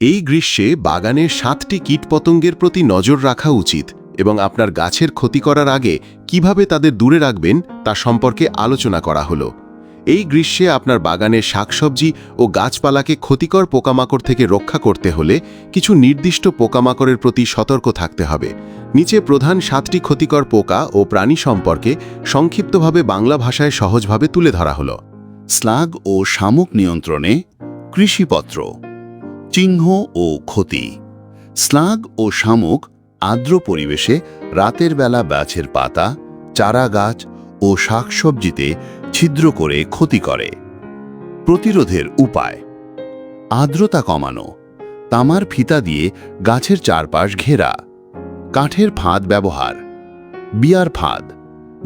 এই গ্রীষ্মে বাগানে সাতটি কীটপতঙ্গের প্রতি নজর রাখা উচিত এবং আপনার গাছের ক্ষতি করার আগে কীভাবে তাদের দূরে রাখবেন তা সম্পর্কে আলোচনা করা হলো। এই গ্রীষ্মে আপনার বাগানের শাকসবজি ও গাছপালাকে ক্ষতিকর পোকামাকড় থেকে রক্ষা করতে হলে কিছু নির্দিষ্ট পোকামাকড়ের প্রতি সতর্ক থাকতে হবে। নিচে প্রধান সাতটি ক্ষতিকর পোকা ও প্রাণী সম্পর্কে সংক্ষিপ্তভাবে বাংলা ভাষায় সহজভাবে তুলে ধরা হলো। স্লাগ ও শামুক নিয়ন্ত্রণে কৃষিপত্র চিহ্ন ও ক্ষতি। স্লাগ ও শামুক আর্দ্র পরিবেশে রাতের বেলা গাছের পাতা, চারা গাছ ও শাকসবজিতে ছিদ্র করে ক্ষতি করে। প্রতিরোধের উপায়। আর্দ্রতা কমানো। তামার ফিতা দিয়ে গাছের চারপাশ ঘেরা। কাঠের ফাঁদ ব্যবহার। বিয়ার ফাঁদ।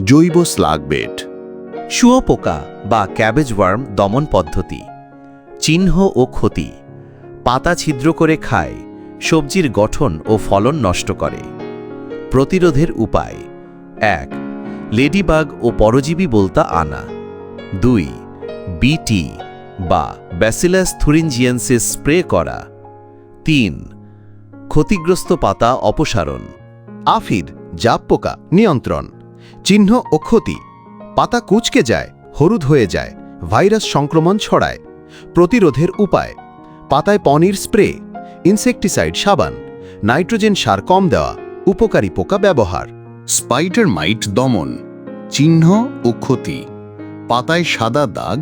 জৈব স্লাগ বেট শুয়োপোকা বা ক্যাবেজ ওয়ার্ম দমন পদ্ধতি। চিহ্ন ও ক্ষতি। পাতা ছিদ্র করে খায়, সবজির গঠন ও ফলন নষ্ট করে। প্রতিরোধের উপায়, এক, লেডিবাগ ও পরজীবী বলতা আনা। দুই, বিটি বা ব্যাসিলাস থুরিনজিয়ান্সিস স্প্রে করা। তিন, ক্ষতিগ্রস্ত পাতা অপসারণ। আফিড জাপ পোকা, নিয়ন্ত্রণ। চিহ্ন ও ক্ষতি। পাতা কুচকে যায়, হলুদ হয়ে যায়, ভাইরাস সংক্রমণ ছড়ায়। প্রতিরোধের উপায় পাতায় পনির স্প্রে ইনসেকটিসাইড সাবান নাইট্রোজেন সার কম দেওয়া উপকারী পোকা ব্যবহার। স্পাইডার মাইট দমন চিহ্ন ও ক্ষতি। পাতায় সাদা দাগ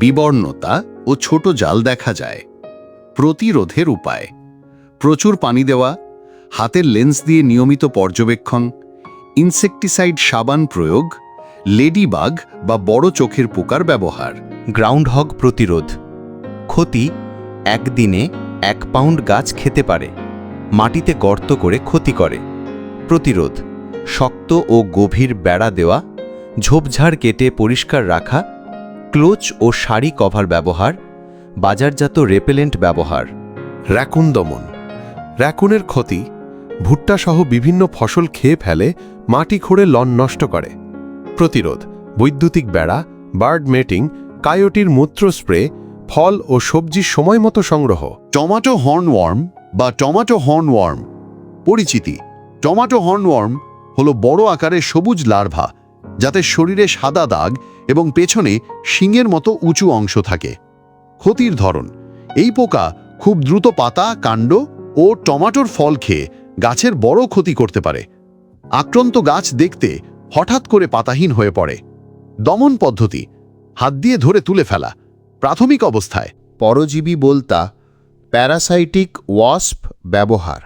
বিবর্ণতা ও ছোট জাল দেখা যায়। প্রতিরোধের উপায় প্রচুর পানি দেওয়া হাতের লেন্স দিয়ে নিয়মিত পর্যবেক্ষণ ইনসেকটিসাইড সাবান প্রয়োগ লেডিবাগ বা বড় চোখের পোকার ব্যবহার। গ্রাউন্ড হগ প্রতিরোধ ক্ষতি একদিনে এক পাউন্ড গাছ খেতে পারে, মাটিতে গর্ত করে ক্ষতি করে। প্রতিরোধ, শক্ত ও গভীর বেড়া দেওয়া, ঝোপঝাড় কেটে পরিষ্কার রাখা, ক্লোচ ও শাড়ি কভার ব্যবহার, বাজারজাত রেপেলেন্ট ব্যবহার। র্যাকুন দমন, র্যাকুনের ক্ষতি, ভুট্টাসহ বিভিন্ন ফসল খেয়ে ফেলে, মাটি খুঁড়ে লন নষ্ট করে। প্রতিরোধ, বৈদ্যুতিক বেড়া, বার্ড মেটিং, কায়োটির মূত্র স্প্রে ফল ও সবজি সময় মতো সংগ্রহ। টমাটো হর্নওয়ার্ম বা টমাটো হর্নওয়ার্ম, পরিচিতি। টমাটো হর্নওয়ার্ম হলো বড় আকারের সবুজ লার্ভা, যাতে শরীরে সাদা দাগ এবং পেছনে শিঙের মতো উঁচু অংশ থাকে। ক্ষতির ধরন, এই পোকা খুব দ্রুত পাতা, কাণ্ড ও টমাটোর ফল খেয়ে গাছের বড় ক্ষতি করতে পারে। আক্রান্ত গাছ দেখতে হঠাৎ করে পাতাহীন হয়ে পড়ে। দমন পদ্ধতি, হাত দিয়ে ধরে তুলে ফেলা। প্রাথমিক অবস্থায় পরজীবী বলতা, প্যারাসাইটিক ওয়াস্প ব্যবহার।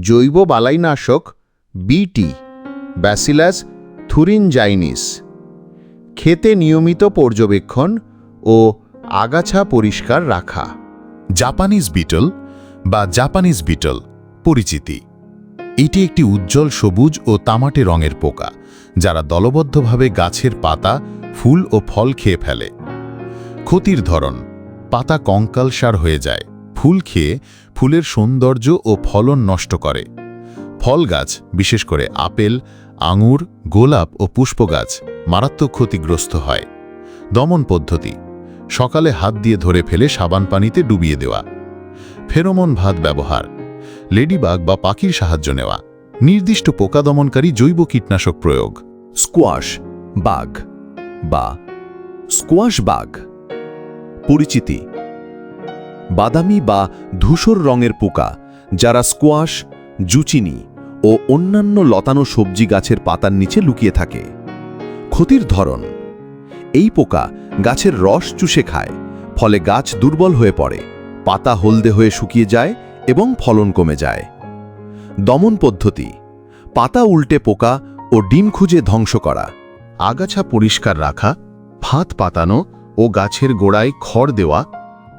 জৈব বালাইনাশক বিটি ব্যাসিলাস থুরিনজাইনিস। খেতে নিয়মিত পর্যবেক্ষণ ও আগাছা পরিষ্কার রাখা। জাপানিজ বিটল বা জাপানিজ বিটল, পরিচিতি। এটি একটি উজ্জ্বল সবুজ ও তামাটে রঙের পোকা, যারা দলবদ্ধভাবে গাছের পাতা, ফুল ও ফল খেয়ে ফেলে। ক্ষতির ধরন। পাতা কঙ্কালসার হয়ে যায়। ফুল খেয়ে ফুলের সৌন্দর্য ও ফলন নষ্ট করে। ফল গাছ, বিশেষ করে আপেল, আঙুর, গোলাপ ও পুষ্পগাছ মারাত্মক ক্ষতিগ্রস্ত হয়। দমন পদ্ধতি। সকালে হাত দিয়ে ধরে ফেলে সাবান পানিতে ডুবিয়ে দেওয়া। ফেরোমন ভাত ব্যবহার। লেডিবাগ বা পাখির সাহায্য নেওয়া। নির্দিষ্ট পোকা দমনকারী জৈব কীটনাশক প্রয়োগ। স্কোয়াশ, বাঘ বা স্কোয়াশ বাগ পরিচিতি। বাদামি বা ধূসর রঙের পোকা, যারা স্কোয়াশ, জুচিনি ও অন্যান্য লতানো সবজি গাছের পাতার নিচে লুকিয়ে থাকে। ক্ষতির ধরন, এই পোকা গাছের রস চুষে খায়, ফলে গাছ দুর্বল হয়ে পড়ে, পাতা হলদে হয়ে শুকিয়ে যায় এবং ফলন কমে যায়। দমন পদ্ধতি, পাতা উল্টে পোকা ও ডিম খুঁজে ধ্বংস করা, আগাছা পরিষ্কার রাখা ফাঁদ পাতানো ও গাছের গোড়ায় খড় দেওয়া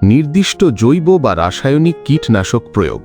নির্দিষ্ট জৈব বা রাসায়নিক কীটনাশক প্রয়োগ।